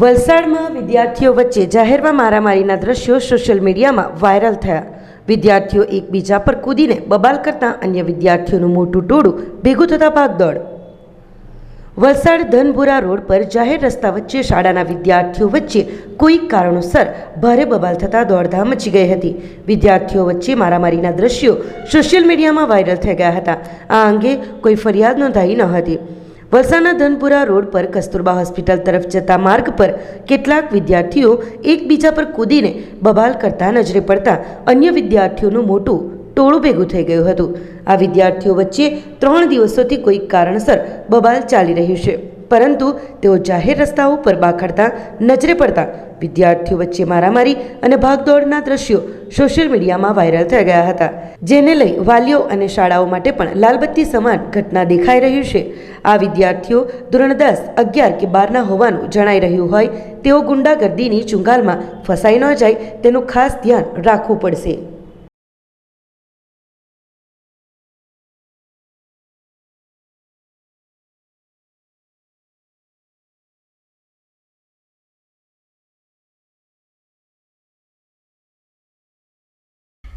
વલસાડમાં વિદ્યાર્થીઓ વચ્ચે જાહેરમાં મારામારીના દ્રશ્યો સોશિયલ મીડિયામાં વાયરલ થયા. વિદ્યાર્થીઓ એકબીજા પર કૂદીને બબાલ કરતા અન્ય વિદ્યાર્થીઓનું મોટું ટોળું ભેગું થતા ભાગદોડ. વલસાડ ધનપુરા રોડ પર જાહેર રસ્તા વચ્ચે શાળાના વિદ્યાર્થીઓ વચ્ચે કોઈ કારણોસર ભારે બબાલ થતાં દોડધામ મચી ગઈ હતી. વિદ્યાર્થીઓ વચ્ચે મારામારીના દ્રશ્યો સોશિયલ મીડિયામાં વાયરલ થઈ ગયા હતા. આ અંગે કોઈ ફરિયાદ નોંધાઈ ન હતી. વલસાડના ધનપુરા રોડ પર કસ્તુરબા હોસ્પિટલ તરફ જતા માર્ગ પર કેટલાક વિદ્યાર્થીઓ એકબીજા પર કૂદીને બબાલ કરતા નજરે પડતા અન્ય વિદ્યાર્થીઓનું મોટું ટોળું ભેગું થઈ ગયું હતું. આ વિદ્યાર્થીઓ વચ્ચે ત્રણ દિવસોથી કોઈ કારણસર બબાલ ચાલી રહ્યું છે. પરંતુ તેઓ જાહેર રસ્તાઓ પર બાખડતા નજરે પડતા વિદ્યાર્થીઓ વચ્ચે મારામારી અને ભાગદોડના દ્રશ્યો સોશિયલ મીડિયામાં વાયરલ થઈ ગયા હતા, જેને લઈ વાલીઓ અને શાળાઓ માટે પણ લાલબત્તી સમાન ઘટના દેખાઈ રહ્યું છે. આ વિદ્યાર્થીઓ ધોરણ દસ, અગિયાર કે બારના હોવાનું જણાઈ રહ્યું હોય તેઓ ગુંડાગર્દીની ચુંગાલમાં ફસાઈ ન જાય તેનું ખાસ ધ્યાન રાખવું પડશે.